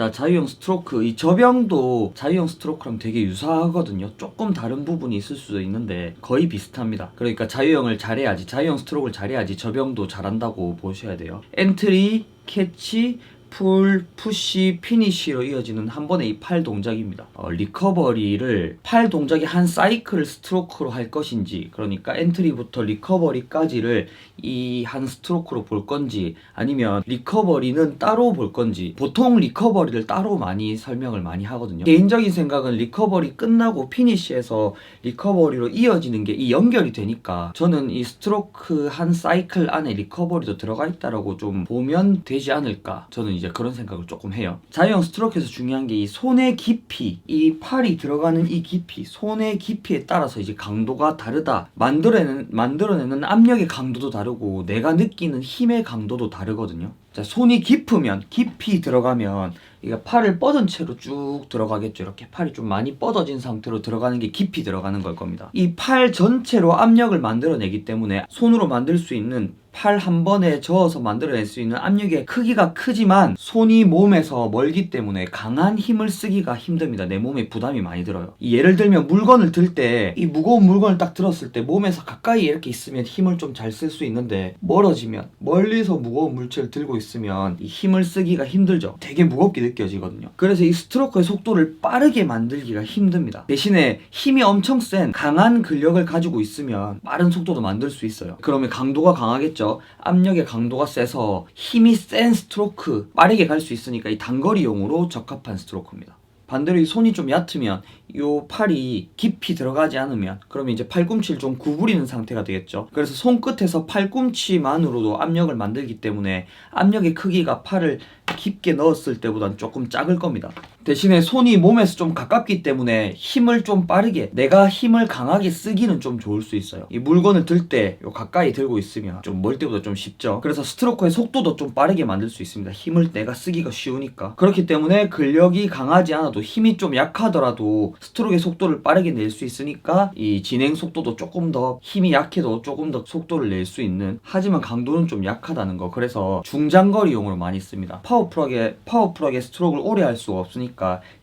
자, 자유형 스트로크, 이 저병도 자유형 스트로크랑 되게 유사하거든요. 조금 다른 부분이 있을 수도 있는데 거의 비슷합니다. 그러니까 자유형을 잘해야지, 자유형 스트로크를 잘해야지 저병도 잘한다고 보셔야 돼요. 엔트리, 캐치, 풀, 푸시, 피니쉬로 이어지는 한 번의 이 팔 동작입니다. 어, 리커버리를 팔 동작의 한 사이클을 스트로크로 할 것인지, 그러니까 엔트리부터 리커버리까지를 이 한 스트로크로 볼 건지, 아니면 리커버리는 따로 볼 건지, 보통 리커버리를 따로 많이 설명을 많이 하거든요. 개인적인 생각은 리커버리 끝나고 피니쉬에서 리커버리로 이어지는 게 이 연결이 되니까 저는 이 스트로크 한 사이클 안에 리커버리도 들어가 있다라고 좀 보면 되지 않을까. 저는 이제 그런 생각을 조금 해요. 자유형 스트로크에서 중요한 게 이 손의 깊이, 이 팔이 들어가는 이 깊이, 손의 깊이에 따라서 이제 강도가 다르다. 만들어내는, 만들어내는 압력의 강도도 다르고, 내가 느끼는 힘의 강도도 다르거든요. 자, 손이 깊으면, 깊이 들어가면, 이게 팔을 뻗은 채로 쭉 들어가겠죠. 이렇게 팔이 좀 많이 뻗어진 상태로 들어가는 게 깊이 들어가는 걸 겁니다. 이 팔 전체로 압력을 만들어내기 때문에 손으로 만들 수 있는 팔 한 번에 저어서 만들어낼 수 있는 압력의 크기가 크지만 손이 몸에서 멀기 때문에 강한 힘을 쓰기가 힘듭니다. 내 몸에 부담이 많이 들어요. 이 예를 들면 물건을 들 때 이 무거운 물건을 딱 들었을 때 몸에서 가까이 이렇게 있으면 힘을 좀 잘 쓸 수 있는데 멀어지면 멀리서 무거운 물체를 들고 있으면 이 힘을 쓰기가 힘들죠. 되게 무겁게 느껴지거든요. 그래서 이 스트로크의 속도를 빠르게 만들기가 힘듭니다. 대신에 힘이 엄청 센 강한 근력을 가지고 있으면 빠른 속도도 만들 수 있어요. 그러면 강도가 강하겠죠. 압력의 강도가 세서 힘이 센 스트로크 빠르게 갈 수 있으니까 이 단거리용으로 적합한 스트로크입니다. 반대로 이 손이 좀 얕으면 요 팔이 깊이 들어가지 않으면 그러면 이제 팔꿈치를 좀 구부리는 상태가 되겠죠. 그래서 손끝에서 팔꿈치만으로도 압력을 만들기 때문에 압력의 크기가 팔을 깊게 넣었을 때보다는 조금 작을 겁니다. 대신에 손이 몸에서 좀 가깝기 때문에 힘을 좀 빠르게 내가 힘을 강하게 쓰기는 좀 좋을 수 있어요. 이 물건을 들 때 가까이 들고 있으면 좀 멀 때보다 좀 쉽죠. 그래서 스트로크의 속도도 좀 빠르게 만들 수 있습니다. 힘을 내가 쓰기가 쉬우니까. 그렇기 때문에 근력이 강하지 않아도 힘이 좀 약하더라도 스트로크의 속도를 빠르게 낼 수 있으니까 이 진행 속도도 조금 더 힘이 약해도 조금 더 속도를 낼 수 있는 하지만 강도는 좀 약하다는 거. 그래서 중장거리용으로 많이 씁니다. 파워풀하게 파워풀하게 스트로크를 오래 할 수가 없으니까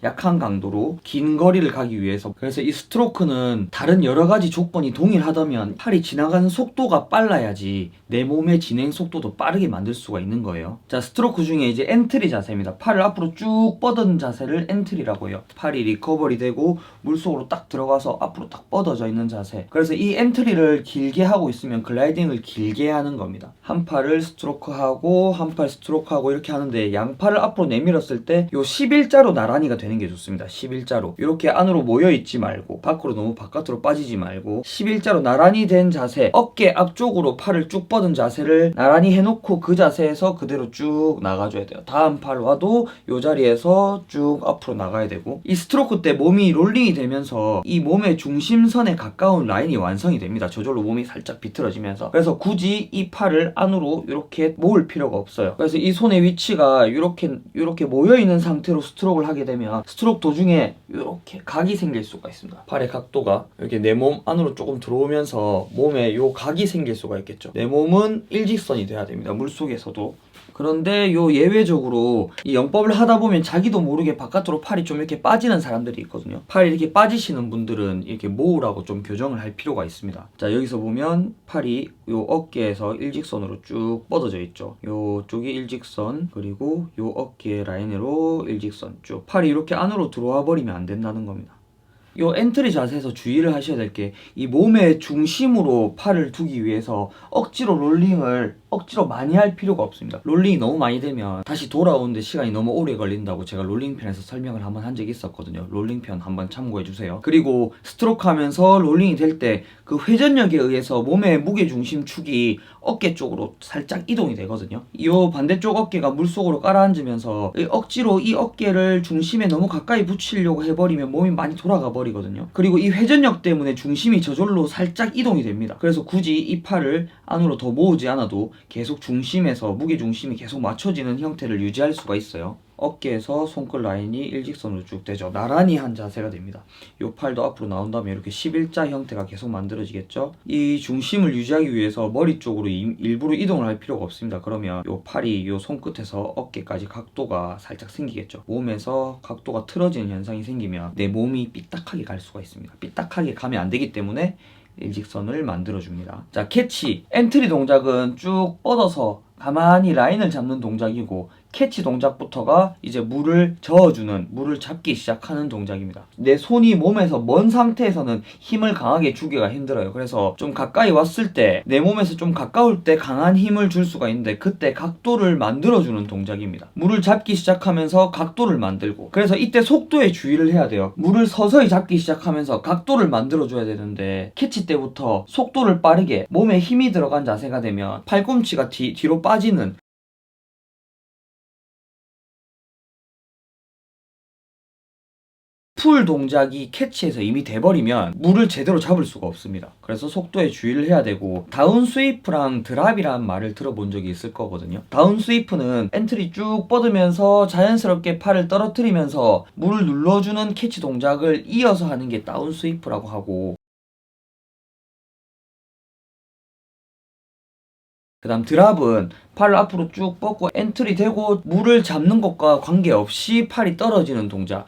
약한 강도로 긴 거리를 가기 위해서 그래서 이 스트로크는 다른 여러 가지 조건이 동일하다면 팔이 지나가는 속도가 빨라야지 내 몸의 진행 속도도 빠르게 만들 수가 있는 거예요. 자, 스트로크 중에 이제 엔트리 자세입니다. 팔을 앞으로 쭉 뻗은 자세를 엔트리라고 해요. 팔이 리커버리 되고 물속으로 딱 들어가서 앞으로 딱 뻗어져 있는 자세. 그래서 이 엔트리를 길게 하고 있으면 글라이딩을 길게 하는 겁니다. 한 팔을 스트로크하고 한 팔 스트로크하고 이렇게 하는데 양팔을 앞으로 내밀었을 때 요 11자로 나란히가 되는 게 좋습니다. 11자로. 이렇게 안으로 모여 있지 말고 밖으로 너무 바깥으로 빠지지 말고 11자로 나란히 된 자세. 어깨 앞쪽으로 팔을 쭉 뻗은 자세를 나란히 해놓고 그 자세에서 그대로 쭉 나가줘야 돼요. 다음 팔 와도 요 자리에서 쭉 앞으로 나가야 되고 이 스트로크 때 몸이 롤링이 되면서 이 몸의 중심선에 가까운 라인이 완성이 됩니다. 저절로 몸이 살짝 비틀어지면서 그래서 굳이 이 팔을 안으로 이렇게 모을 필요가 없어요. 그래서 이 손의 위치가 이렇게 이렇게 모여 있는 상태로 스트로크를 하게 되면 스트로크 도중에 이렇게 각이 생길 수가 있습니다. 팔의 각도가 이렇게 내 몸 안으로 조금 들어오면서 몸에 요 각이 생길 수가 있겠죠. 내 몸은 일직선이 돼야 됩니다. 물 속에서도. 그런데 요 예외적으로 이 영법을 하다 보면 자기도 모르게 바깥으로 팔이 좀 이렇게 빠지는 사람들이 있거든요. 팔이 이렇게 빠지시는 분들은 이렇게 모으라고 좀 교정을 할 필요가 있습니다. 자, 여기서 보면 팔이 요 어깨에서 일직선으로 쭉 뻗어져 있죠. 요 쪽이 일직선, 그리고 요 어깨 라인으로 일직선 쭉. 팔이 이렇게 안으로 들어와 버리면 안 된다는 겁니다. 요 엔트리 자세에서 주의를 하셔야 될 게 이 몸의 중심으로 팔을 두기 위해서 억지로 롤링을 억지로 많이 할 필요가 없습니다. 롤링이 너무 많이 되면 다시 돌아오는데 시간이 너무 오래 걸린다고 제가 롤링편에서 설명을 한번 한 적이 있었거든요. 롤링편 한번 참고해 주세요. 그리고 스트로크 하면서 롤링이 될 때 그 회전력에 의해서 몸의 무게 중심 축이 어깨 쪽으로 살짝 이동이 되거든요. 이 반대쪽 어깨가 물속으로 깔아앉으면서 이 억지로 이 어깨를 중심에 너무 가까이 붙이려고 해버리면 몸이 많이 돌아가 버리거든요. 그리고 이 회전력 때문에 중심이 저절로 살짝 이동이 됩니다. 그래서 굳이 이 팔을 안으로 더 모으지 않아도 계속 중심에서 무게 중심이 계속 맞춰지는 형태를 유지할 수가 있어요. 어깨에서 손끝 라인이 일직선으로 쭉 되죠. 나란히 한 자세가 됩니다. 요 팔도 앞으로 나온 다음에 이렇게 11자 형태가 계속 만들어지겠죠. 이 중심을 유지하기 위해서 머리 쪽으로 이- 일부러 이동을 할 필요가 없습니다. 그러면 요 팔이 요 손끝에서 어깨까지 각도가 살짝 생기겠죠. 몸에서 각도가 틀어지는 현상이 생기면 내 몸이 삐딱하게 갈 수가 있습니다. 삐딱하게 가면 안 되기 때문에 일직선을 만들어 줍니다. 자, 캐치. 엔트리 동작은 쭉 뻗어서 가만히 라인을 잡는 동작이고, 캐치 동작부터가 이제 물을 저어주는, 물을 잡기 시작하는 동작입니다. 내 손이 몸에서 먼 상태에서는 힘을 강하게 주기가 힘들어요. 그래서 좀 가까이 왔을 때, 내 몸에서 좀 가까울 때 강한 힘을 줄 수가 있는데, 그때 각도를 만들어주는 동작입니다. 물을 잡기 시작하면서 각도를 만들고, 그래서 이때 속도에 주의를 해야 돼요. 물을 서서히 잡기 시작하면서 각도를 만들어줘야 되는데, 캐치 때부터 속도를 빠르게 몸에 힘이 들어간 자세가 되면 팔꿈치가 뒤, 뒤로 빠지는 풀 동작이 캐치에서 이미 돼버리면 물을 제대로 잡을 수가 없습니다. 그래서 속도에 주의를 해야 되고 다운 스위프랑 드랍이라는 말을 들어본 적이 있을 거거든요. 다운 스위프는 엔트리 쭉 뻗으면서 자연스럽게 팔을 떨어뜨리면서 물을 눌러주는 캐치 동작을 이어서 하는 게 다운 스위프라고 하고 그 다음 드랍은 팔을 앞으로 쭉 뻗고 엔트리 되고 물을 잡는 것과 관계없이 팔이 떨어지는 동작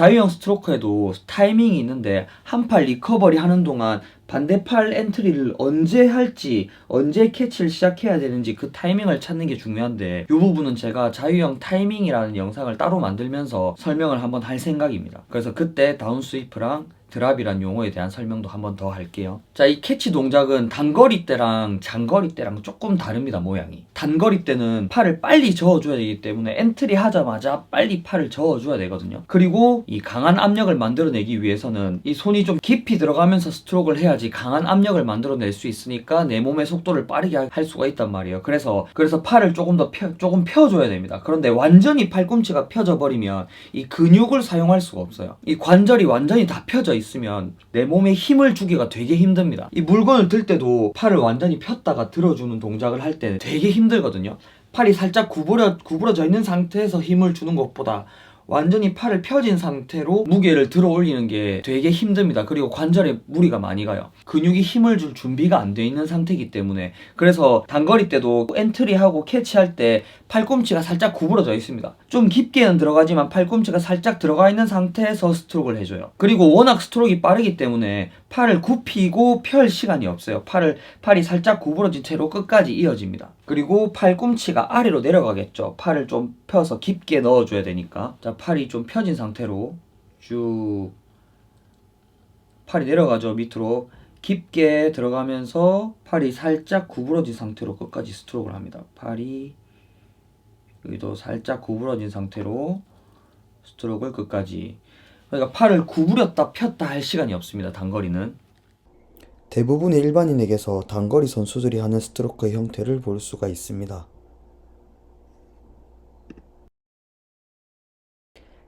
자유형 스트로크에도 타이밍이 있는데 한 팔 리커버리 하는 동안 반대팔 엔트리를 언제 할지 언제 캐치를 시작해야 되는지 그 타이밍을 찾는 게 중요한데 이 부분은 제가 자유형 타이밍이라는 영상을 따로 만들면서 설명을 한번 할 생각입니다. 그래서 그때 다운 스위프랑 드랍이란 용어에 대한 설명도 한 번 더 할게요. 자, 이 캐치 동작은 단거리 때랑 장거리 때랑 조금 다릅니다, 모양이. 단거리 때는 팔을 빨리 저어줘야 되기 때문에 엔트리 하자마자 빨리 팔을 저어줘야 되거든요. 그리고 이 강한 압력을 만들어내기 위해서는 이 손이 좀 깊이 들어가면서 스트로크를 해야지 강한 압력을 만들어낼 수 있으니까 내 몸의 속도를 빠르게 할- 할 수가 있단 말이에요. 그래서, 그래서 팔을 조금 더 펴, 조금 펴줘야 됩니다. 그런데 완전히 팔꿈치가 펴져 버리면 이 근육을 사용할 수가 없어요. 이 관절이 완전히 다 펴져 있으면 내 몸에 힘을 주기가 되게 힘듭니다. 이 물건을 들 때도 팔을 완전히 폈다가 들어주는 동작을 할 때는 되게 힘들거든요. 팔이 살짝 구부려, 구부러져 있는 상태에서 힘을 주는 것보다 완전히 팔을 펴진 상태로 무게를 들어 올리는 게 되게 힘듭니다. 그리고 관절에 무리가 많이 가요. 근육이 힘을 줄 준비가 안 돼 있는 상태이기 때문에 그래서 단거리 때도 엔트리하고 캐치할 때 팔꿈치가 살짝 구부러져 있습니다. 좀 깊게는 들어가지만 팔꿈치가 살짝 들어가 있는 상태에서 스트로크를 해줘요. 그리고 워낙 스트로크가 빠르기 때문에 팔을 굽히고 펼 시간이 없어요. 팔을 팔이 살짝 구부러진 채로 끝까지 이어집니다. 그리고 팔꿈치가 아래로 내려가겠죠. 팔을 좀 펴서 깊게 넣어줘야 되니까. 자, 팔이 좀 펴진 상태로 쭉 팔이 내려가죠. 밑으로 깊게 들어가면서 팔이 살짝 구부러진 상태로 끝까지 스트로크를 합니다. 팔이 여기도 살짝 구부러진 상태로 스트로크를 끝까지. 그러니까 팔을 구부렸다 폈다 할 시간이 없습니다. 단거리는. 대부분의 일반인에게서 단거리 선수들이 하는 스트로크의 형태를 볼 수가 있습니다.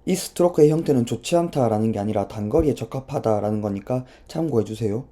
이 스트로크의 형태는 좋지 않다라는 게 아니라 단거리에 적합하다라는 거니까 참고해 주세요.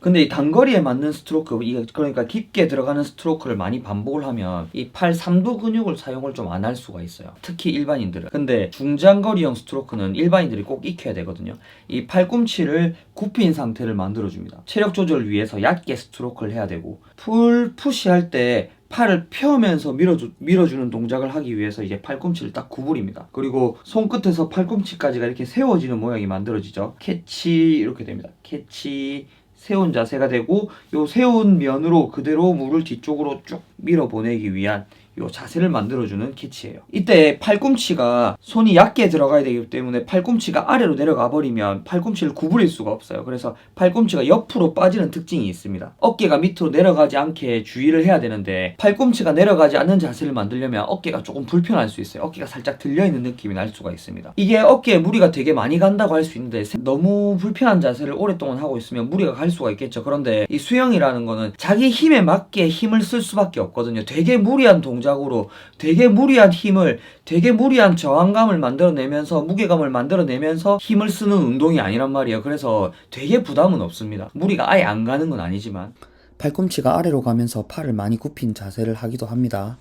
근데 이 단거리에 맞는 스트로크, 그러니까 깊게 들어가는 스트로크를 많이 반복을 하면 이팔 삼두 근육을 사용을 좀 안 할 수가 있어요. 특히 일반인들은. 근데 중장거리형 스트로크는 일반인들이 꼭 익혀야 되거든요. 이 팔꿈치를 굽힌 상태를 만들어줍니다. 체력 조절을 위해서 얕게 스트로크를 해야 되고, 풀 푸시할 때 팔을 펴면서 밀어주, 밀어주는 동작을 하기 위해서 이제 팔꿈치를 딱 구부립니다. 그리고 손끝에서 팔꿈치까지가 이렇게 세워지는 모양이 만들어지죠. 캐치 이렇게 됩니다. 캐치 세운 자세가 되고 요 세운 면으로 그대로 물을 뒤쪽으로 쭉 밀어 보내기 위한 요 자세를 만들어주는 캐치예요. 이때 팔꿈치가 손이 얕게 들어가야 되기 때문에 팔꿈치가 아래로 내려가 버리면 팔꿈치를 구부릴 수가 없어요. 그래서 팔꿈치가 옆으로 빠지는 특징이 있습니다. 어깨가 밑으로 내려가지 않게 주의를 해야 되는데 팔꿈치가 내려가지 않는 자세를 만들려면 어깨가 조금 불편할 수 있어요. 어깨가 살짝 들려있는 느낌이 날 수가 있습니다. 이게 어깨에 무리가 되게 많이 간다고 할 수 있는데 너무 불편한 자세를 오랫동안 하고 있으면 무리가 갈 수가 있겠죠. 그런데 이 수영이라는 거는 자기 힘에 맞게 힘을 쓸 수밖에 없거든요. 되게 무리한 동작 동작으로 되게 무리한 힘을 되게 무리한 저항감을 만들어내면서 무게감을 만들어내면서 힘을 쓰는 운동이 아니란 말이에요. 그래서 되게 부담은 없습니다. 무리가 아예 안 가는 건 아니지만 팔꿈치가 아래로 가면서 팔을 많이 굽힌 자세를 하기도 합니다.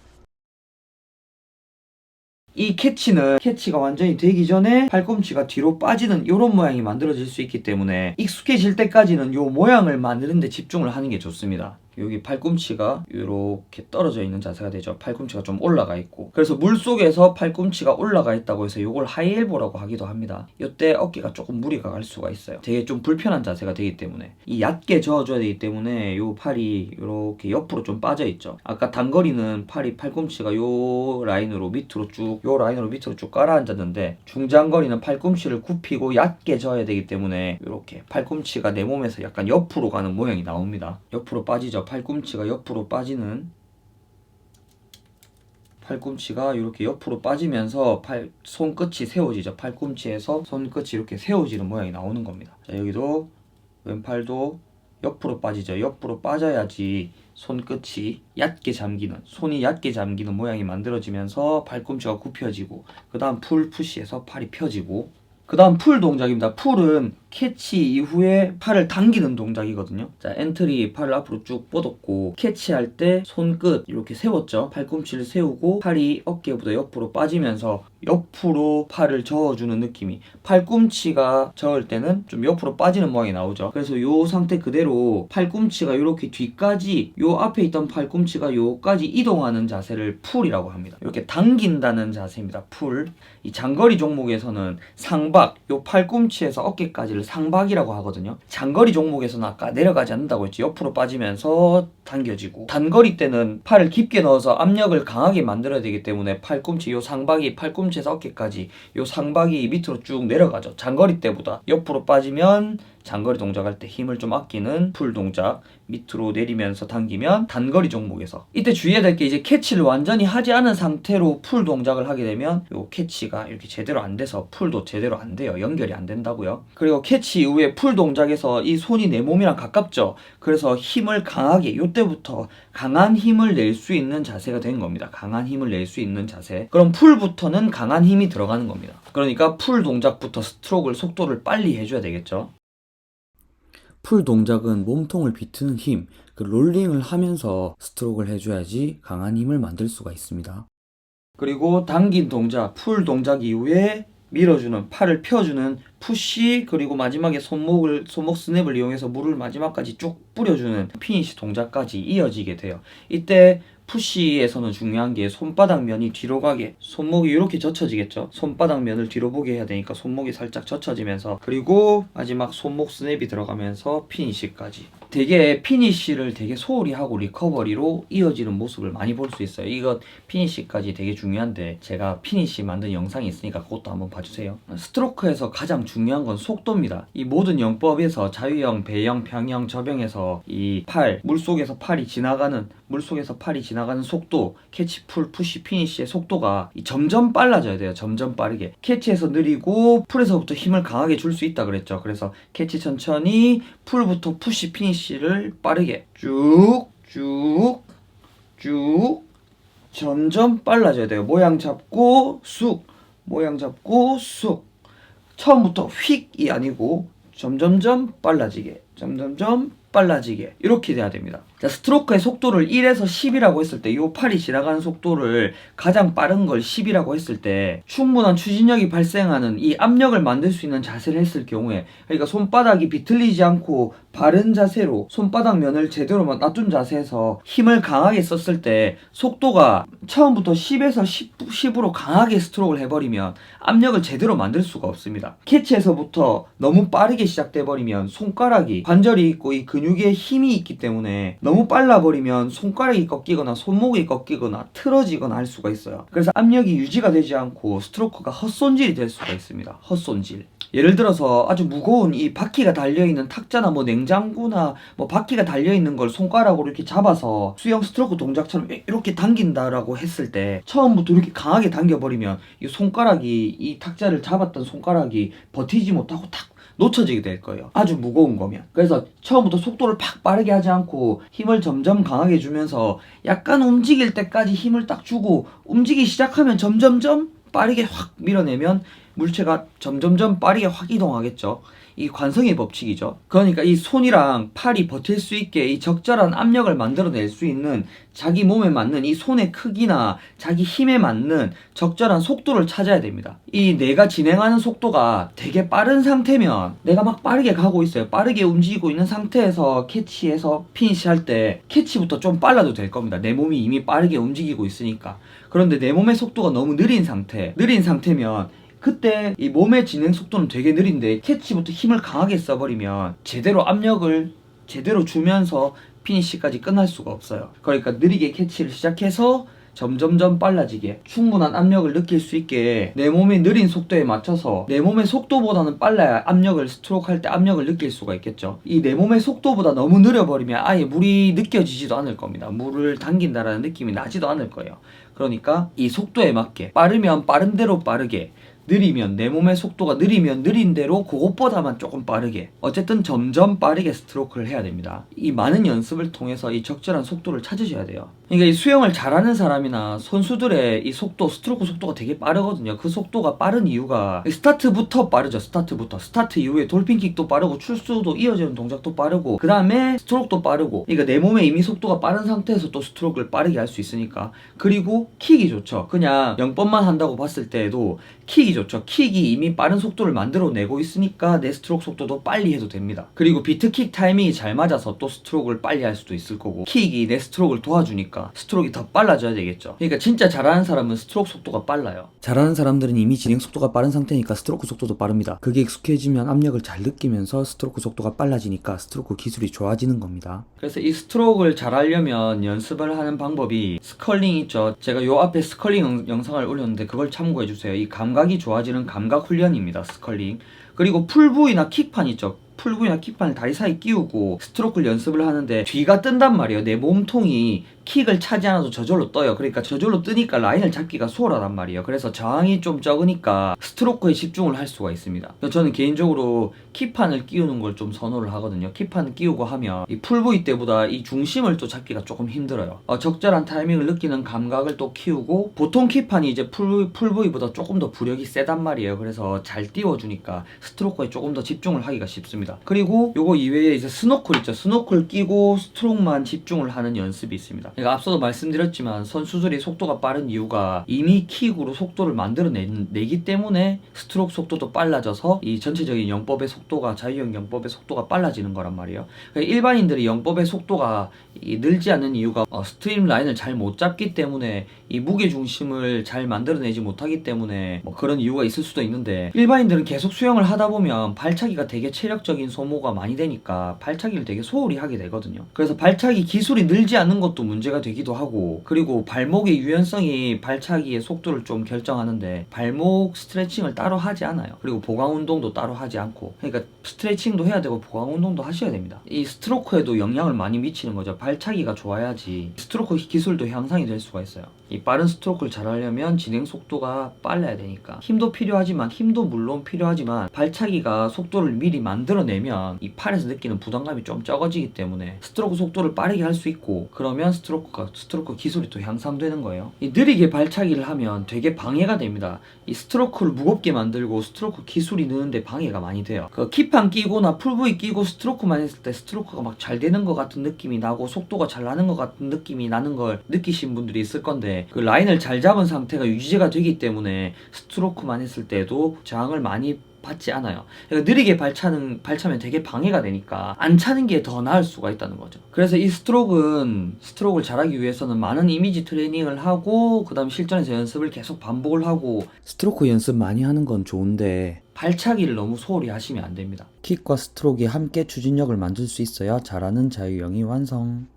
이 캐치는 캐치가 완전히 되기 전에 팔꿈치가 뒤로 빠지는 이런 모양이 만들어질 수 있기 때문에 익숙해질 때까지는 이 모양을 만드는 데 집중을 하는 게 좋습니다. 여기 팔꿈치가 이렇게 떨어져 있는 자세가 되죠. 팔꿈치가 좀 올라가 있고. 그래서 물 속에서 팔꿈치가 올라가 있다고 해서 이걸 하이엘보라고 하기도 합니다. 이때 어깨가 조금 무리가 갈 수가 있어요. 되게 좀 불편한 자세가 되기 때문에 이 얕게 저어줘야 되기 때문에 이 팔이 이렇게 옆으로 좀 빠져 있죠. 아까 단거리는 팔이 팔꿈치가 요 라인으로 밑으로 쭉 요 라인으로 밑으로 쭉 깔아앉았는데 중장거리는 팔꿈치를 굽히고 얕게 저어야 되기 때문에 이렇게 팔꿈치가 내 몸에서 약간 옆으로 가는 모양이 나옵니다. 옆으로 빠지죠. 팔꿈치가 옆으로 빠지는 팔꿈치가 이렇게 옆으로 빠지면서 팔 손끝이 세워지죠. 팔꿈치에서 손끝이 이렇게 세워지는 모양이 나오는 겁니다. 자, 여기도 왼팔도 옆으로 빠지죠. 옆으로 빠져야지 손끝이 얕게 잠기는 손이 얕게 잠기는 모양이 만들어지면서 팔꿈치가 굽혀지고 그다음 풀 푸시해서 팔이 펴지고 그다음 풀 동작입니다. 풀은 캐치 이후에 팔을 당기는 동작이거든요. 자, 엔트리 팔을 앞으로 쭉 뻗었고 캐치할 때 손끝 이렇게 세웠죠. 팔꿈치를 세우고 팔이 어깨보다 옆으로 빠지면서 옆으로 팔을 저어주는 느낌이 팔꿈치가 저을 때는 좀 옆으로 빠지는 모양이 나오죠. 그래서 이 상태 그대로 팔꿈치가 이렇게 뒤까지 요 앞에 있던 팔꿈치가 요까지 이동하는 자세를 풀이라고 합니다. 이렇게 당긴다는 자세입니다. 풀. 이 장거리 종목에서는 상박 요 팔꿈치에서 어깨까지 를 상박이라고 하거든요. 장거리 종목에서는 아까 내려가지 않는다고 했지 옆으로 빠지면서 당겨지고 단거리 때는 팔을 깊게 넣어서 압력을 강하게 만들어야 되기 때문에 팔꿈치 요 상박이 팔꿈치에서 어깨까지 요 상박이 밑으로 쭉 내려가죠. 장거리 때보다 옆으로 빠지면 장거리 동작할 때 힘을 좀 아끼는 풀 동작 밑으로 내리면서 당기면 단거리 종목에서 이때 주의해야 될 게 이제 캐치를 완전히 하지 않은 상태로 풀 동작을 하게 되면 요 캐치가 이렇게 제대로 안 돼서 풀도 제대로 안 돼요. 연결이 안 된다고요. 그리고 캐치 이후에 풀 동작에서 이 손이 내 몸이랑 가깝죠. 그래서 힘을 강하게 요때부터 강한 힘을 낼 수 있는 자세가 된 겁니다. 강한 힘을 낼 수 있는 자세. 그럼 풀부터는 강한 힘이 들어가는 겁니다. 그러니까 풀 동작부터 스트로크를 속도를 빨리 해줘야 되겠죠 풀 동작은 몸통을 비트는 힘, 그 롤링을 하면서 스트로크를 해줘야지 강한 힘을 만들 수가 있습니다. 그리고 당긴 동작, 풀 동작 이후에 밀어주는 팔을 펴주는 푸시 그리고 마지막에 손목을 손목 스냅을 이용해서 물을 마지막까지 쭉 뿌려주는 피니시 동작까지 이어지게 돼요. 이때 푸시에서는 중요한 게 손바닥 면이 뒤로 가게 손목이 이렇게 젖혀지겠죠. 손바닥 면을 뒤로 보게 해야 되니까 손목이 살짝 젖혀지면서 그리고 마지막 손목 스냅이 들어가면서 피니시까지 되게 피니시를 되게 소홀히 하고 리커버리로 이어지는 모습을 많이 볼 수 있어요. 이것 피니시까지 되게 중요한데 제가 피니시 만든 영상이 있으니까 그것도 한번 봐주세요. 스트로크에서 가장 중요한 건 속도입니다. 이 모든 영법에서 자유형, 배형, 평형, 저병에서 이 팔, 물속에서 팔이 지나가는 물속에서 팔이 지나가는 속도, 캐치, 풀, 푸시, 피니시의 속도가 이 점점 빨라져야 돼요. 점점 빠르게. 캐치에서 느리고 풀에서부터 힘을 강하게 줄 수 있다 그랬죠. 그래서 캐치 천천히, 풀부터 푸시, 피니시를 빠르게 쭉, 쭉, 쭉 점점 빨라져야 돼요. 모양 잡고 쑥, 모양 잡고 쑥. 처음부터 휙이 아니고 점점점 빨라지게, 점점점 빨라지게 이렇게 돼야 됩니다. 자, 스트로크의 속도를 1에서 10이라고 했을 때, 이 팔이 지나가는 속도를 가장 빠른 걸 10이라고 했을 때, 충분한 추진력이 발생하는 이 압력을 만들 수 있는 자세를 했을 경우에, 그러니까 손바닥이 비틀리지 않고 바른 자세로 손바닥 면을 제대로 놔둔 자세에서 힘을 강하게 썼을 때, 속도가 처음부터 10에서 10, 10으로 강하게 스트로크를 해버리면 압력을 제대로 만들 수가 없습니다. 캐치에서부터 너무 빠르게 시작돼 버리면 손가락이 관절이 있고 이 근육에 힘이 있기 때문에 너무 빨라 버리면 손가락이 꺾이거나 손목이 꺾이거나 틀어지거나 할 수가 있어요. 그래서 압력이 유지가 되지 않고 스트로크가 헛손질이 될 수가 있습니다. 헛손질. 예를 들어서 아주 무거운 이 바퀴가 달려있는 탁자나 뭐 냉장고나 뭐 바퀴가 달려있는 걸 손가락으로 이렇게 잡아서 수영 스트로크 동작처럼 이렇게 당긴다라고 했을 때 처음부터 이렇게 강하게 당겨버리면 이 손가락이 이 탁자를 잡았던 손가락이 버티지 못하고 탁 놓쳐지게 될 거예요. 아주 무거운 거면. 그래서 처음부터 속도를 팍 빠르게 하지 않고 힘을 점점 강하게 주면서 약간 움직일 때까지 힘을 딱 주고 움직이기 시작하면 점점점 빠르게 확 밀어내면 물체가 점점점 빠르게 확 이동하겠죠. 이 관성의 법칙이죠. 그러니까 이 손이랑 팔이 버틸 수 있게 이 적절한 압력을 만들어낼 수 있는 자기 몸에 맞는 이 손의 크기나 자기 힘에 맞는 적절한 속도를 찾아야 됩니다. 이 내가 진행하는 속도가 되게 빠른 상태면 내가 막 빠르게 가고 있어요. 빠르게 움직이고 있는 상태에서 캐치해서 피니시 할 때 캐치부터 좀 빨라도 될 겁니다. 내 몸이 이미 빠르게 움직이고 있으니까. 그런데 내 몸의 속도가 너무 느린 상태, 느린 상태면 그때 이 몸의 진행 속도는 되게 느린데 캐치부터 힘을 강하게 써버리면 제대로 압력을 제대로 주면서 피니시까지 끝날 수가 없어요. 그러니까 느리게 캐치를 시작해서 점점점 빨라지게 충분한 압력을 느낄 수 있게 내 몸의 느린 속도에 맞춰서 내 몸의 속도보다는 빨라야 압력을 스트로크 할 때 압력을 느낄 수가 있겠죠. 이 내 몸의 속도보다 너무 느려버리면 아예 물이 느껴지지도 않을 겁니다. 물을 당긴다라는 느낌이 나지도 않을 거예요. 그러니까 이 속도에 맞게 빠르면 빠른 대로 빠르게 느리면 내 몸의 속도가 느리면 느린 대로 그것보다만 조금 빠르게 어쨌든 점점 빠르게 스트로크를 해야 됩니다. 이 많은 연습을 통해서 이 적절한 속도를 찾으셔야 돼요. 그러니까 이 수영을 잘하는 사람이나 선수들의 이 속도 스트로크 속도가 되게 빠르거든요. 그 속도가 빠른 이유가 이 스타트부터 빠르죠. 스타트부터 스타트 이후에 돌핀킥도 빠르고 출수도 이어지는 동작도 빠르고 그 다음에 스트로크도 빠르고 그러니까 내 몸에 이미 속도가 빠른 상태에서 또 스트로크를 빠르게 할 수 있으니까 그리고 킥이 좋죠. 그냥 0번만 한다고 봤을 때에도 킥이 좋죠. 킥이 이미 빠른 속도를 만들어내고 있으니까 내 스트로크 속도도 빨리 해도 됩니다. 그리고 비트킥 타이밍이 잘 맞아서 또 스트로크를 빨리 할 수도 있을 거고 킥이 내 스트로크를 도와주니까 스트로크가 더 빨라져야 되겠죠. 그러니까 진짜 잘하는 사람은 스트로크 속도가 빨라요. 잘하는 사람들은 이미 진행 속도가 빠른 상태니까 스트로크 속도도 빠릅니다. 그게 익숙해지면 압력을 잘 느끼면서 스트로크 속도가 빨라지니까 스트로크 기술이 좋아지는 겁니다. 그래서 이 스트로크를 잘 하려면 연습을 하는 방법이 스컬링 있죠. 제가 요 앞에 스컬링 영- 영상을 올렸는데 그걸 참고해 주세요. 이 감각이 좋 아지는 감각 훈련입니다. 스컬링. 그리고 풀부위나 킥판 있죠. 풀부위나 킥판을 다리 사이 끼우고 스트로크를 연습을 하는데 뒤가 뜬단 말이에요. 내 몸통이 킥을 차지 않아도 저절로 떠요. 그러니까 저절로 뜨니까 라인을 잡기가 수월하단 말이에요. 그래서 저항이 좀 적으니까 스트로크에 집중을 할 수가 있습니다. 저는 개인적으로 킥판을 끼우는 걸 좀 선호를 하거든요. 킥판을 끼우고 하면 이 풀부위 때보다 이 중심을 또 잡기가 조금 힘들어요. 어, 적절한 타이밍을 느끼는 감각을 또 키우고 보통 킥판이 이제 풀, 풀부위보다 조금 더 부력이 세단 말이에요. 그래서 잘 띄워주니까 스트로크에 조금 더 집중을 하기가 쉽습니다. 그리고 요거 이외에 이제 스노클 있죠. 스노클 끼고 스트로크만 집중을 하는 연습이 있습니다. 제가 앞서도 말씀드렸지만 선수들이 속도가 빠른 이유가 이미 킥으로 속도를 만들어내기 때문에 스트로크 속도도 빨라져서 이 전체적인 영법의 속도가 자유형 영법의 속도가 빨라지는 거란 말이에요. 그러니까 일반인들이 영법의 속도가 이 늘지 않는 이유가 어, 스트림 라인을 잘 못 잡기 때문에 이 무게 중심을 잘 만들어내지 못하기 때문에 뭐 그런 이유가 있을 수도 있는데 일반인들은 계속 수영을 하다 보면 발차기가 되게 체력적인 소모가 많이 되니까 발차기를 되게 소홀히 하게 되거든요. 그래서 발차기 기술이 늘지 않는 것도 문제 가 되기도 하고 그리고 발목의 유연성이 발차기의 속도를 좀 결정하는데 발목 스트레칭을 따로 하지 않아요. 그리고 보강 운동도 따로 하지 않고 그러니까 스트레칭도 해야 되고 보강 운동도 하셔야 됩니다. 이 스트로크에도 영향을 많이 미치는 거죠. 발차기가 좋아야지 스트로크 기술도 향상이 될 수가 있어요. 이 빠른 스트로크를 잘 하려면 진행 속도가 빨라야 되니까 힘도 필요하지만 힘도 물론 필요하지만 발차기가 속도를 미리 만들어내면 이 팔에서 느끼는 부담감이 좀 적어지기 때문에 스트로크 속도를 빠르게 할 수 있고 그러면 스트로크가 스트로크 기술이 또 향상되는 거예요. 이 느리게 발차기를 하면 되게 방해가 됩니다. 이 스트로크를 무겁게 만들고 스트로크 기술이 느는데 방해가 많이 돼요. 그 킥판 끼고나 풀브이 끼고 스트로크만 했을 때 스트로크가 막 잘 되는 것 같은 느낌이 나고 속도가 잘 나는 것 같은 느낌이 나는 걸 느끼신 분들이 있을 건데 그 라인을 잘 잡은 상태가 유지가 되기 때문에 스트로크만 했을 때도 저항을 많이 받지 않아요. 그러니까 느리게 발차는 발차면 되게 방해가 되니까 안 차는 게 더 나을 수가 있다는 거죠. 그래서 이 스트로크는 스트로크를 잘하기 위해서는 많은 이미지 트레이닝을 하고 그다음 실전에서 연습을 계속 반복을 하고 스트로크 연습 많이 하는 건 좋은데 발차기를 너무 소홀히 하시면 안 됩니다. 킥과 스트로크가 함께 추진력을 만들 수 있어야 잘하는 자유형이 완성.